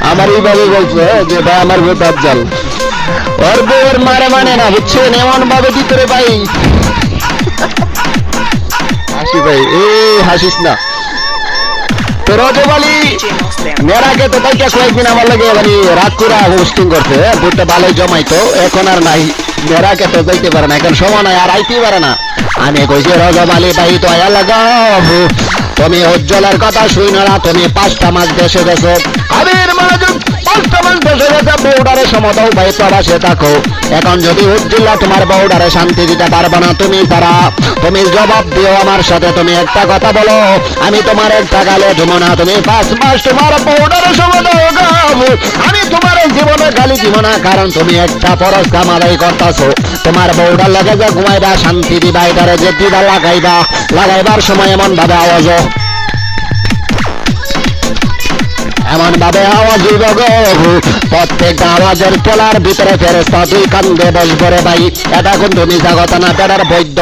আমার এইভাবে বলছে যে ভাই আমার ওর মারে মানে না বুঝছেন এমন ভাবে ভাই? হাসি ভাই, এ, হাসিস না। মানে ভালোই জমাইতো, এখন আর নাই। মেয়েরাকে তো যাইতে পারে না, এখন সময় নাই, আর আইতেই পারে না। আমি কইছি, রজব আলী ভাই তো আয়া লাগাও তুমি উজ্জ্বলের কথা শুই তুমি পাঁচটা মাস দেশে গেছো আবির মনোযোগ, পাঁচটা মাস দেশে গেছে বউডারে সমতাও প্রবাসে থাকো এখন যদি উজ্জ্বলা তোমার বউডারে শান্তি দিতে পারবে না, তুমি পারা। তুমি জবাব দিও আমার সাথে, তুমি একটা কথা বলো। আমি তোমার একটা গালে ধুমো না, তুমি পাঁচ মাস তোমার বউডারে সমতাও আমি তোমার গালি দিব কারণ তুমি একটা পরশ কামাদাই করতেছো। তোমার বউডার লাগে যে ঘুমাইবা, শান্তি দিবা, এটারে যে দিবা, লাগাইবা। লাগাইবার সময় এমন ভাবে আওয়াজ এমন ভাবে আওয়াজ প্রত্যেকটা আওয়াজের তোলার ভিতরে ফেরেস্তা দুই কান্দে বসবরে ভাই। এটা কিন্তু কথা না, বেড়ার বৈদ্য